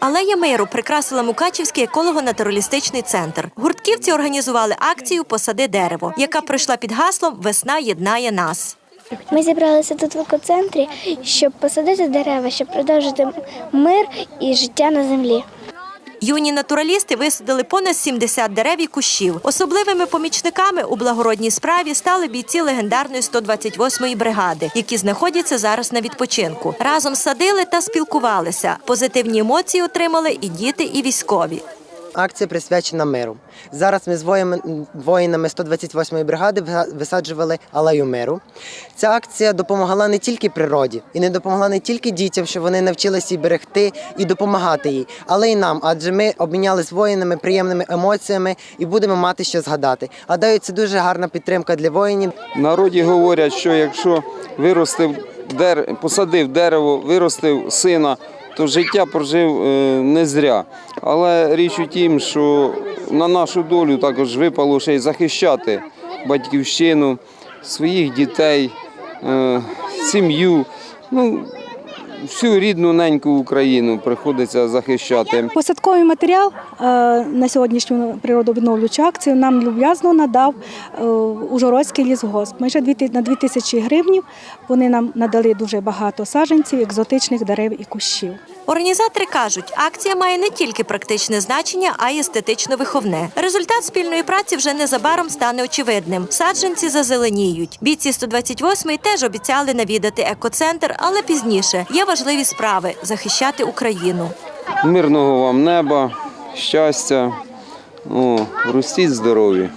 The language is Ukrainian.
Алея миру прикрасила Мукачівський еколого-натуралістичний центр. Гуртківці організували акцію Посади дерево, яка пройшла під гаслом Весна єднає нас. Ми зібралися тут в екоцентрі, щоб посадити дерева, щоб продовжити мир і життя на землі. Юні натуралісти висадили понад 70 дерев і кущів. Особливими помічниками у благородній справі стали бійці легендарної 128-ї бригади, які знаходяться зараз на відпочинку. Разом садили та спілкувалися. Позитивні емоції отримали і діти, і військові. Акція присвячена миру. Зараз ми з воїнами, воїнами 128-ї бригади висаджували алею миру. Ця акція допомогла не тільки природі і не допомогла не тільки дітям, що вони навчилися її берегти і допомагати їй, але й нам, адже ми обмінялися з воїнами приємними емоціями і будемо мати що згадати. Гадаю, це дуже гарна підтримка для воїнів. Народі говорять, що якщо виростив посадив дерево, виростив сина, то життя прожив е, не зря. Але річ у тім, що на нашу долю також випало ще й захищати батьківщину, своїх дітей, е, сім'ю. Ну, всю рідну неньку Україну приходиться захищати. Посадковий матеріал е, на сьогоднішню природовідновлюючу акцію нам люб'язно надав е, Ужгородський лісгосп. Майже на 2 тисячі гривнів вони нам надали дуже багато саджанців, екзотичних дерев і кущів. Організатори кажуть, акція має не тільки практичне значення, а й естетично-виховне. Результат спільної праці вже незабаром стане очевидним. Саджанці зазеленіють. Бійці 128-ї теж обіцяли навідати екоцентр, але пізніше є важливі справи захищати Україну. Мирного вам неба, щастя, ростіть здорові.